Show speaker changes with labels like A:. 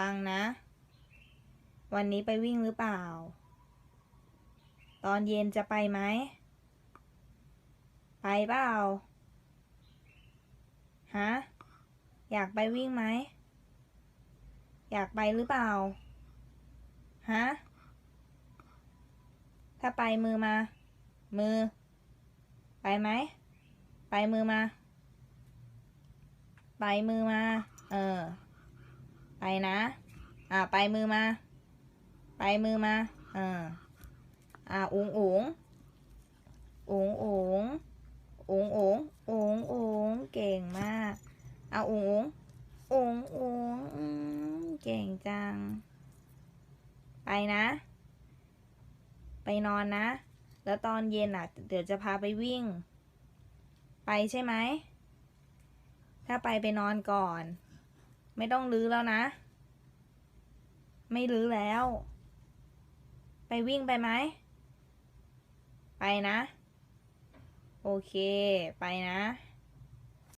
A: ฟังนะ วันนี้ไปวิ่งหรือเปล่า ตอนเย็นจะไปไหม ไปเปล่า ฮะ อยากไปวิ่งไหม อยากไปหรือเปล่า ฮะ ถ้าไปมือมา มือ ไปไหม ไปมือมา ไปมือมา เออ ไปนะ อ่า ไปมือมา ไปมือมาเอออ่าอุงอุงอุงอุงอุงอุงอุงอุงเก่งมาก เอาอุงอุงอุงอุงเก่งจัง ไปนะ ไปนอนนะ แล้วตอนเย็นอะ เดี๋ยวจะพาไปวิ่ง ไปใช่ไหม ถ้าไปไปนอนก่อน ไม่ต้องลื้อแล้วนะ ไม่ลื้อแล้ว ไปวิ่งไปไหม ไปนะ โอเค ไปนะ